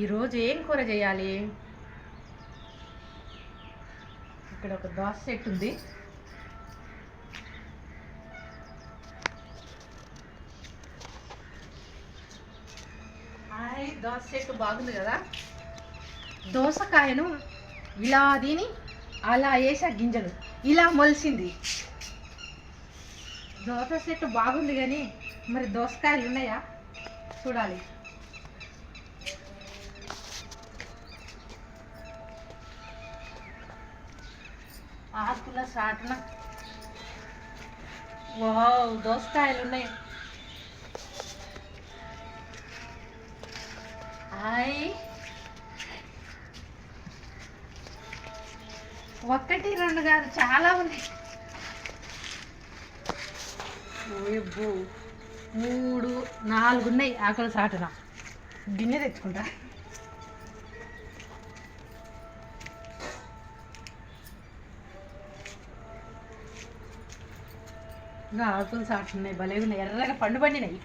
ఈరోజు ఏం కూర చేయాలి? ఇక్కడ ఒక దోశ సెట్ ఉంది. దోశ సెట్ బాగుంది కదా? దోసకాయను ఇలా తిని అలా వేసా గింజలు ఇలా మొలిసింది. దోశ సెట్ బాగుంది కానీ మరి దోసకాయలు ఉన్నాయా? చూడాలి. ఆకుల సాటన. వావ్ దోసకాయలు ఉన్నాయి. హాయ్. ఒక్కటి రెండు కాదు చాలా ఉన్నాయి. మూడు నాలుగు ఉన్నాయి ఆకుల సాటన. గిన్నె తెచ్చుకుంటా. ఇంకా ఆకులు సాటు ఉన్నాయి భలే ఉన్నాయి ఎర్రగా పండు పండినాయి.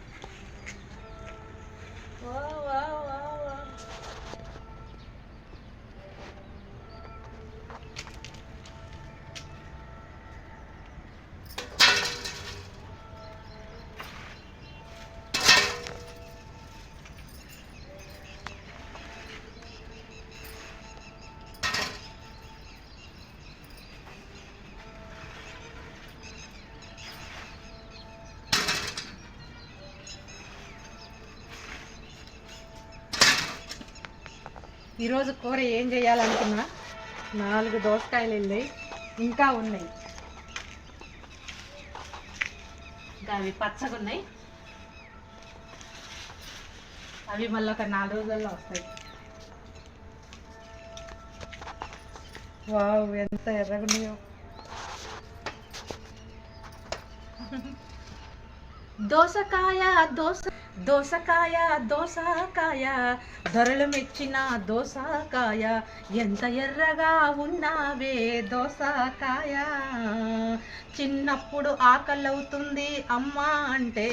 ఈరోజు కూర ఏం చేయాలనుకున్నా? నాలుగు దోసకాయలు వెళ్ళాయి. ఇంకా ఉన్నాయి. అవి పచ్చగా ఉన్నాయి. అవి మళ్ళీ ఒక నాలుగు రోజుల్లో వస్తాయి. వావ్ ఎంత ఎర్రగున్నాయో దోసకాయ దోస దోసకాయ దోసకాయ ధరలు మెచ్చిన దోసకాయ ఎంత ఎర్రగా ఉన్నావే దోసకాయ. చిన్నప్పుడు ఆకలవుతుంది అమ్మ అంటే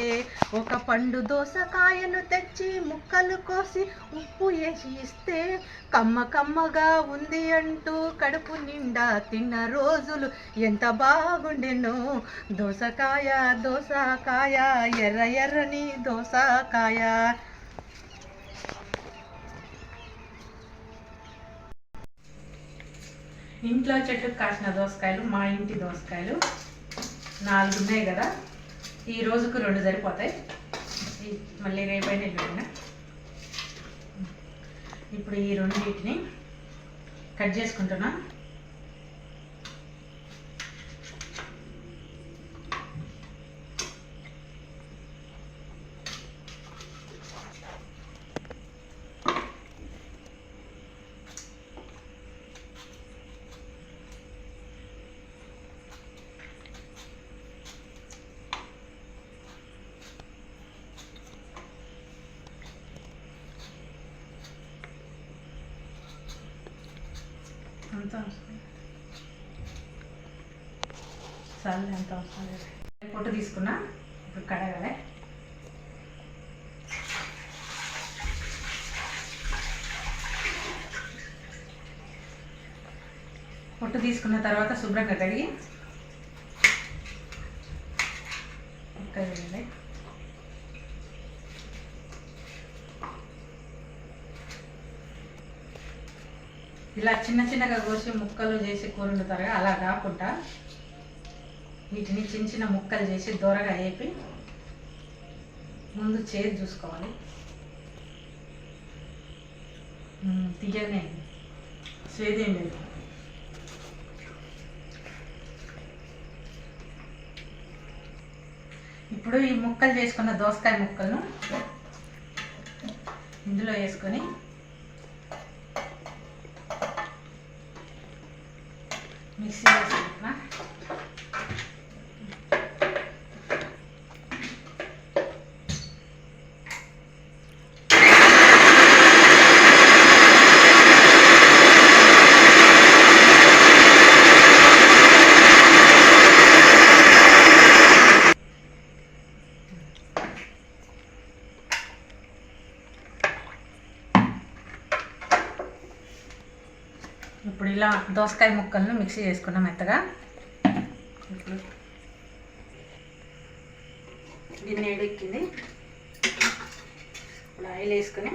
ఒక పండు దోసకాయను తెచ్చి ముక్కలు కోసి ఉప్పు వేసి ఇస్తే కమ్మ కమ్మగా ఉంది అంటూ కడుపు నిండా తిన్న రోజులు ఎంత బాగుండెను. దోసకాయ దోసకాయ ఎర్ర ఎర్రని దోసకాయ ఇంట్లో చెట్టుకు కాసిన దోసకాయలు మా ఇంటి దోసకాయలు నాలుగు ఉన్నాయి కదా. ఈ రోజుకు రెండు సరిపోతాయి. మళ్ళీ రేపైన ఎల్లుండిన ఇప్పుడు ఈ రెండింటిని కట్ చేసుకుంటున్నా. అంత అవసరం చాలు ఎంత అవసరం లేదు పొట్టు తీసుకున్నా ఇప్పుడు కడగాలి పొట్టు తీసుకున్న తర్వాత శుభ్రంగా కడిగి కడిగి ఇలా చిన్న చిన్నగా కోసి ముక్కలు చేసి కూర వండుతారు అలా కాకుండా వీటిని చిన్న చిన్న ముక్కలు చేసి దూరగా వేపి ముందు చేతి చూసుకోవాలి. తీయనే. చేదేం లేదు. ఇప్పుడు ఈ ముక్కలు చేసుకున్న దోసకాయ ముక్కలను ఇందులో వేసుకొని మిక్సీ వేసుకుంటున్నా ఇప్పుడు ఇలా దోసకాయ ముక్కలను మిక్సీ చేసుకున్నాం మెత్తగా. గిన్నె ఎక్కింది ఇప్పుడు ఆయిల్ వేసుకుని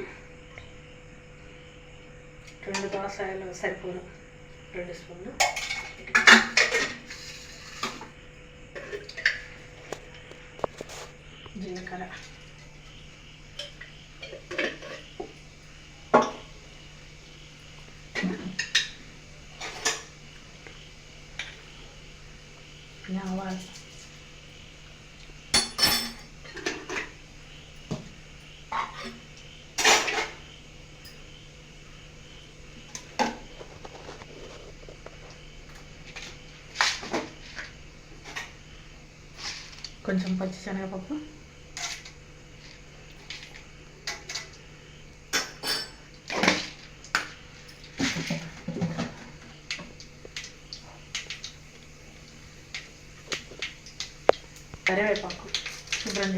రెండు దోసకాయలు సరిపోను. రెండు స్పూన్లు. జీలకర్ర. ఆవాలు కొంచెం పచ్చి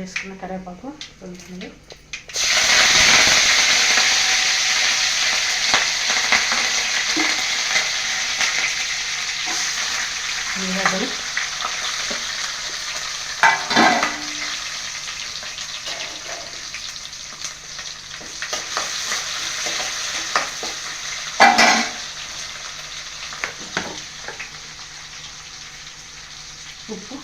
చేసుకున్న కరివేపాకు కొంచెం ఉల్లిగడ్డలు ఉప్పు.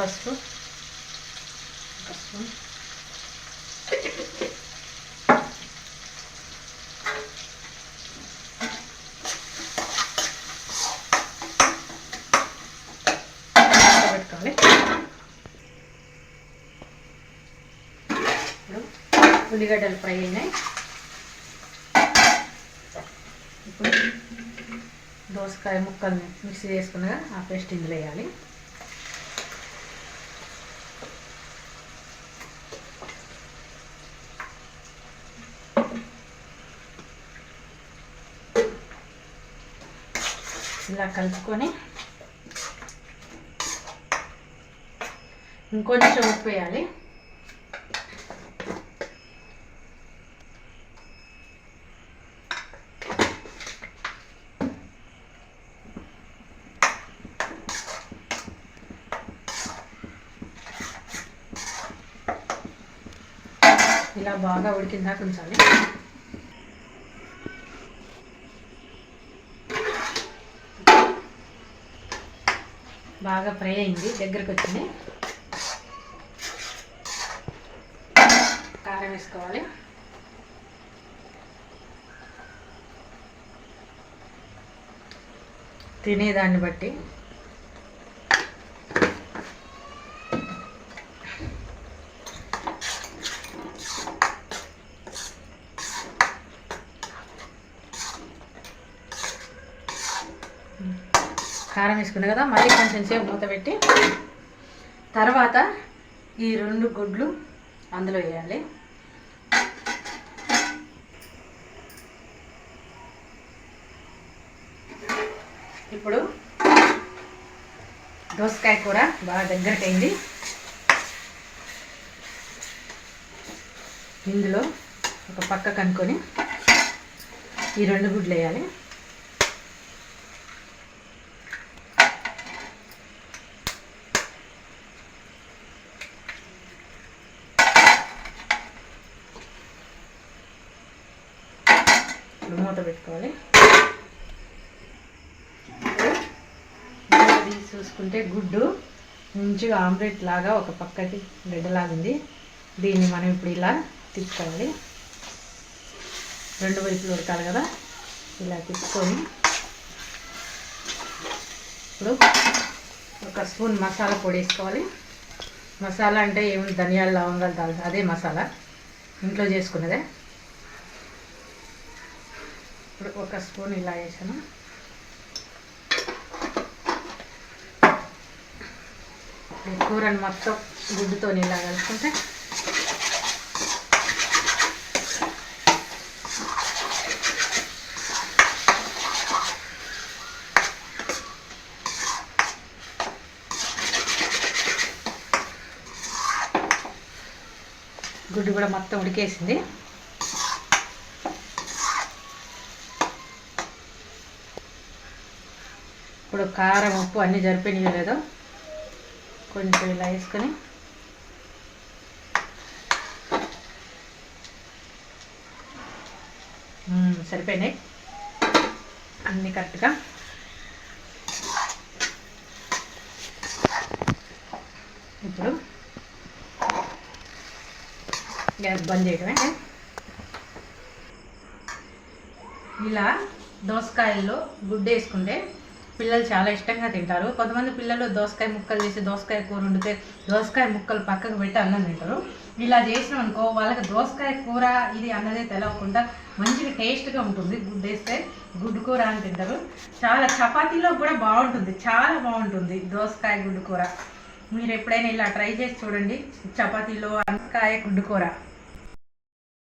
పసుపు. పసుపు. పెట్టుకోవాలి ఇప్పుడు ఉల్లిగడ్డలు ఫ్రై అయినాయి. ఇప్పుడు దోసకాయ ముక్కల్ని మిక్సీ చేసుకున్నాక ఆ పేస్ట్ ఇందులో వేయాలి. ఇలా కలుపుకొని ఇంకొంచెం ఉప్పు వేయాలి. ఇలా బాగా ఉడికిందాక ఉంచాలి. బాగా ఫ్రై అయింది దగ్గరకు వచ్చింది. కారం వేసుకోవాలి. తినేదాన్ని బట్టి కారం వేసుకున్నా కదా మళ్ళీ కొంచెం సేపు మూత పెట్టి తర్వాత ఈ రెండు గుడ్లు అందులో వేయాలి. ఇప్పుడు దోసకాయ కూర బాగా దగ్గరకైంది అయింది. ఇందులో ఒక పక్క కనుక్కొని ఈ రెండు గుడ్లు వేయాలి ఇప్పుడు మూత పెట్టుకోవాలి. తీసి చూసుకుంటే గుడ్డు మంచిగా ఆమ్లెట్ లాగా ఒక పక్కకి గడ్డలాగా ఉంది. దీన్ని మనం ఇప్పుడు ఇలా తిప్పుకోవాలి. రెండు వైపులు ఉడకాలి కదా. ఇలా తిప్పుకొని ఇప్పుడు ఒక స్పూన్ మసాలా పొడి వేసుకోవాలి. మసాలా అంటే ఏమి ధనియాలు లవంగాలు దాల్చా అదే మసాలా. ఇంట్లో చేసుకున్నదే. ఇప్పుడు ఒక స్పూన్ ఇలా వేసాను. కూరని మొత్తం గుడ్డుతో ఇలా కలుపుకుంటే గుడ్డు కూడా మొత్తం ఉడికేసింది. ఇప్పుడు కారం ఉప్పు అన్నీ జరిపినాయో లేదో కొంచెం ఇలా వేసుకొని. సరిపోయినాయి. అన్నీ కరెక్ట్గా. ఇప్పుడు గ్యాస్ బంద్ చేయడమే. ఇలా దోసకాయల్లో గుడ్డు వేసుకుంటే పిల్లలు చాలా ఇష్టంగా తింటారు. కొంతమంది పిల్లలు దోసకాయ ముక్కలు చేసి దోసకాయ కూర వండితే దోసకాయ ముక్కలు పక్కకు పెట్టి అన్నం తింటారు. ఇలా చేసినాం అనుకో వాళ్ళకి దోసకాయ కూర ఇది అన్నదే తెలవకుండా మంచిగా టేస్ట్గా ఉంటుంది. గుడ్డు వేస్తే గుడ్డు కూర అని తింటారు. చాలా చపాతీలో కూడా బాగుంటుంది. చాలా బాగుంటుంది దోసకాయ గుడ్డు కూర. మీరు ఎప్పుడైనా ఇలా ట్రై చేసి చూడండి. చపాతీలో వంకాయ గుడ్డు కూర.